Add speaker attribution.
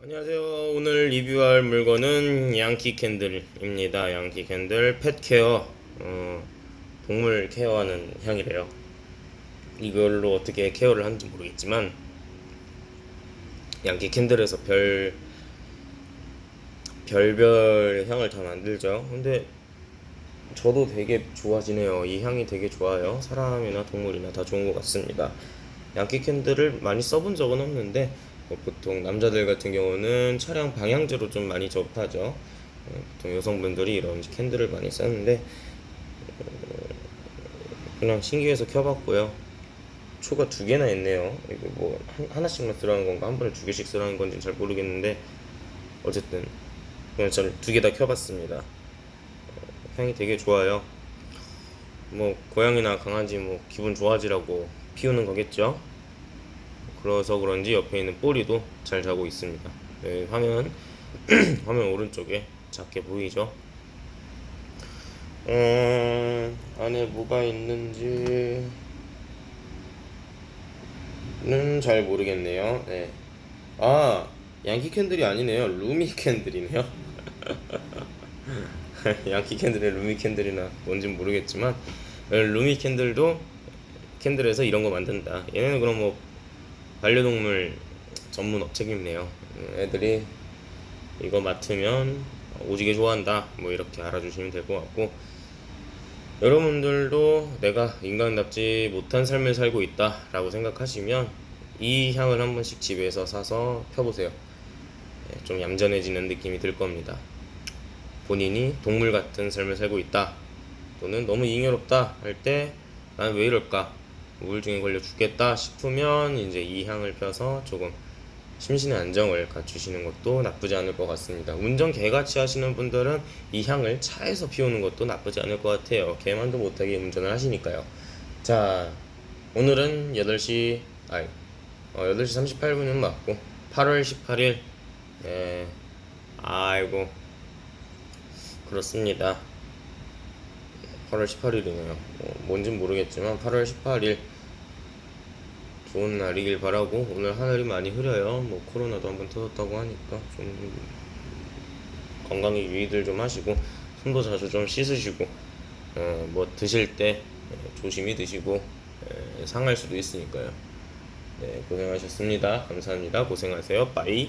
Speaker 1: 안녕하세요. 오늘 리뷰할 물건은 양키 캔들입니다. 양키 캔들 펫 케어 어, 동물 케어하는 향이래요. 이걸로 어떻게 케어를 하는지 모르겠지만 양키 캔들에서 별 별별 향을 다 만들죠. 근데 저도 되게 좋아지네요. 이 향이 되게 좋아요. 사람이나 동물이나 다 좋은 것 같습니다. 양키 캔들을 많이 써본 적은 없는데 뭐 보통 남자들 같은 경우는 차량 방향제로 좀 많이 접하죠. 어, 보통 여성분들이 이런 캔들을 많이 쓰는데 어, 그냥 신기해서 켜봤고요. 초가 두 개나 있네요. 이거 뭐 한- 하나씩만 쓰라는 건가 한 번에 두 개씩 쓰라는 건지 잘 모르겠는데 어쨌든 그냥 저는 두개 다 켜봤습니다. 어, 향이 되게 좋아요. 뭐 고양이나 강아지 뭐 기분 좋아지라고 피우는 거겠죠. 그래서 그런지 옆에 있는 꼬리도 잘 자고 있습니다. 네, 화면 화면 오른쪽에 작게 보이죠. 음, 안에 뭐가 있는지는 잘 모르겠네요. 네. 아, 양키 캔들이 아니네요. 루미 캔들이네요. 양키 캔들이 루미 캔들이나 뭔진 모르겠지만 어, 루미 캔들도 캔들에서 이런 거 만든다. 얘네는 그럼 뭐 반려동물 전문 업체겠네요. 음, 애들이 이거 맡으면 오지게 좋아한다. 뭐 이렇게 알아주시면 될 것 같고 여러분들도 내가 인간답지 못한 삶을 살고 있다라고 생각하시면 이 향을 한 번씩 집에서 사서 펴보세요. 예, 좀 얌전해지는 느낌이 들 겁니다. 본인이 동물 같은 삶을 살고 있다. 또는 너무 잉여롭다 할 때 난 왜 이럴까? 우울증에 걸려 죽겠다 싶으면 이제 이 향을 펴서 조금 심신의 안정을 갖추시는 것도 나쁘지 않을 것 같습니다. 운전 개같이 하시는 분들은 이 향을 차에서 피우는 것도 나쁘지 않을 것 같아요. 개만도 못하게 운전을 하시니까요. 자, 오늘은 8시, 아이, 어, 8시 38분은 맞고, 8월 18일, 예, 아이고, 그렇습니다. 8월 18일이네요. 뭐, 뭔진 모르겠지만 8월 18일 좋은 날이길 바라고 오늘 하늘이 많이 흐려요. 뭐 코로나도 한번 터졌다고 하니까 좀 건강에 유의들 좀 하시고 손도 자주 좀 씻으시고 어, 뭐 드실 때 예, 조심히 드시고 예, 상할 수도 있으니까요. 네 고생하셨습니다. 감사합니다. 고생하세요. 빠이.